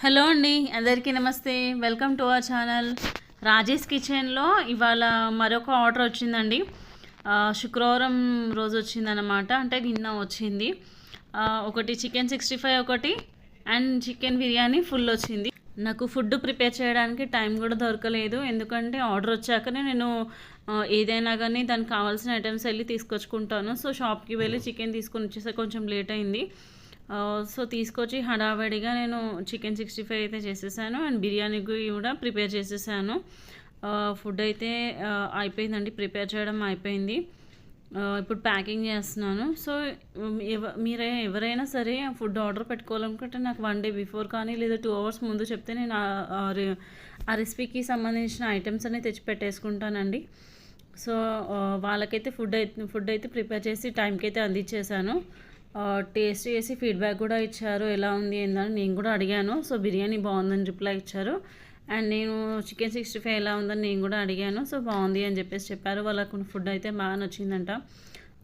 Hello అండి అందరికీ నమస్తే. Welcome to our channel. Rajesh కిచెన్లో ఇవాళ మరొక ఆర్డర్ వచ్చిందండి. శుక్రవారం రోజు వచ్చిందనమాట అంటే నిన్న వచ్చింది. ఒకటి చికెన్ సిక్స్టీ ఫైవ్ ఒకటి అండ్ చికెన్ బిర్యానీ ఫుల్ వచ్చింది. నాకు ఫుడ్ ప్రిపేర్ చేయడానికి టైం కూడా దొరకలేదు. ఎందుకంటే ఆర్డర్ వచ్చాకనే నేను ఏదైనా కానీ దానికి కావాల్సిన ఐటమ్స్ వెళ్ళి తీసుకొచ్చుకుంటాను. సో షాప్కి వెళ్ళి చికెన్ తీసుకొని వచ్చేసరికి కొంచెం లేట్ అయింది. Uh, సో తీసుకొచ్చి హడావిడిగా నేను చికెన్ సిక్స్టీ ఫైవ్ అయితే చేసేసాను అండ్ బిర్యానీకి కూడా ప్రిపేర్ చేసేసాను. Uh, ఫుడ్ అయితే uh, అయిపోయిందండి. ప్రిపేర్ చేయడం అయిపోయింది. ఇప్పుడు ప్యాకింగ్ చేస్తున్నాను. సో um, ఎవ మీరే ఎవరైనా సరే ఫుడ్ ఆర్డర్ పెట్టుకోవాలనుకుంటే నాకు వన్ డే బిఫోర్ కానీ లేదా టూ అవర్స్ ముందు చెప్తే నేను ఆ- రెసిపీకి సంబంధించిన ఐటమ్స్ అన్ని తెచ్చి పెట్టేసుకుంటానండి. సో వాళ్ళకైతే ఫుడ్ అయితే ఫుడ్ అయితే ప్రిపేర్ చేసి టైంకి అయితే అందించేశాను. టేస్ట్ చేసి ఫీడ్బ్యాక్ కూడా ఇచ్చారు. ఎలా ఉంది ఏందని నేను కూడా అడిగాను. సో బిర్యానీ బాగుందని రిప్లై ఇచ్చారు. అండ్ నేను చికెన్ సిక్స్టీ ఫైవ్ ఎలా ఉందని నేను కూడా అడిగాను. సో బాగుంది అని చెప్పేసి చెప్పారు. వాళ్ళకు ఫుడ్ అయితే బాగా నచ్చిందంట.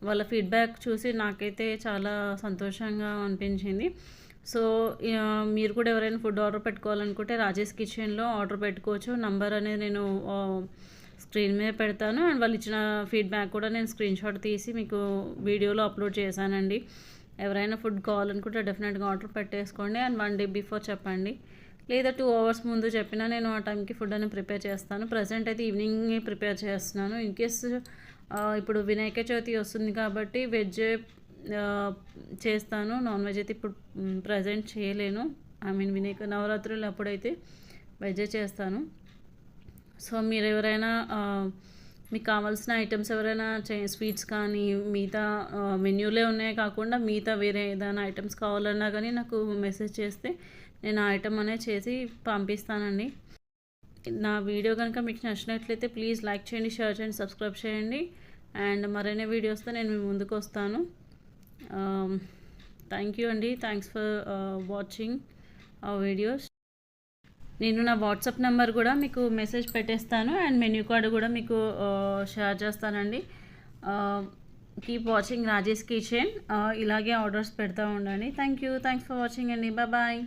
వాళ్ళ ఫీడ్బ్యాక్ చూసి నాకైతే చాలా సంతోషంగా అనిపించింది. సో మీరు కూడా ఎవరైనా ఫుడ్ ఆర్డర్ పెట్టుకోవాలనుకుంటే రాజేష్ కిచెన్లో ఆర్డర్ పెట్టుకోవచ్చు. నంబర్ అనేది నేను స్క్రీన్ మీద పెడతాను. అండ్ వాళ్ళు ఇచ్చిన ఫీడ్బ్యాక్ కూడా నేను స్క్రీన్ షాట్ తీసి మీకు వీడియోలో అప్లోడ్ చేశానండి. ఎవరైనా ఫుడ్ కావాలనుకుంటే డెఫినెట్గా ఆర్డర్ పెట్టేసుకోండి అండ్ వన్ డే బిఫోర్ చెప్పండి. లేదా టూ అవర్స్ ముందు చెప్పినా నేను ఆ టైంకి ఫుడ్ అని ప్రిపేర్ చేస్తాను. ప్రజెంట్ అయితే ఈవినింగ్ ప్రిపేర్ చేస్తున్నాను. ఇన్ కేస్ ఇప్పుడు వినాయక చవితి వస్తుంది కాబట్టి వెజ్ చేస్తాను. నాన్ వెజ్ అయితే ఇప్పుడు ప్రజెంట్ చేయలేను. ఐ మీన్ వినాయక నవరాత్రులు అప్పుడైతే వెజ్ చేస్తాను. సో మీరు ఎవరైనా మీకు కావాల్సిన ఐటమ్స్ ఎవరైనా స్వీట్స్ కానీ మిగతా మెన్యూలే ఉన్నాయి కాకుండా మిగతా వేరే ఏదైనా ఐటమ్స్ కావాలన్నా కానీ నాకు మెసేజ్ చేస్తే నేను ఆ ఐటమ్ అనేది చేసి పంపిస్తానండి. నా వీడియో కనుక మీకు నచ్చినట్లయితే ప్లీజ్ లైక్ చేయండి షేర్ చేయండి సబ్స్క్రైబ్ చేయండి. అండ్ మరైన వీడియోస్తో నేను మీ ముందుకు వస్తాను. Um, థ్యాంక్ యూ అండి. థ్యాంక్స్ ఫర్ వాచింగ్ ఆ వీడియోస్ నేను నా వాట్సాప్ నెంబర్ కూడా మీకు మెసేజ్ పెట్టేస్తాను అండ్ మెన్యూ కార్డు కూడా మీకు షేర్ చేస్తానండి. Keep watching Rajesh kitchen. ఇలాగే ఆర్డర్స్ పెడతా ఉండండి. Thank you thanks for watching అండి. బాయ్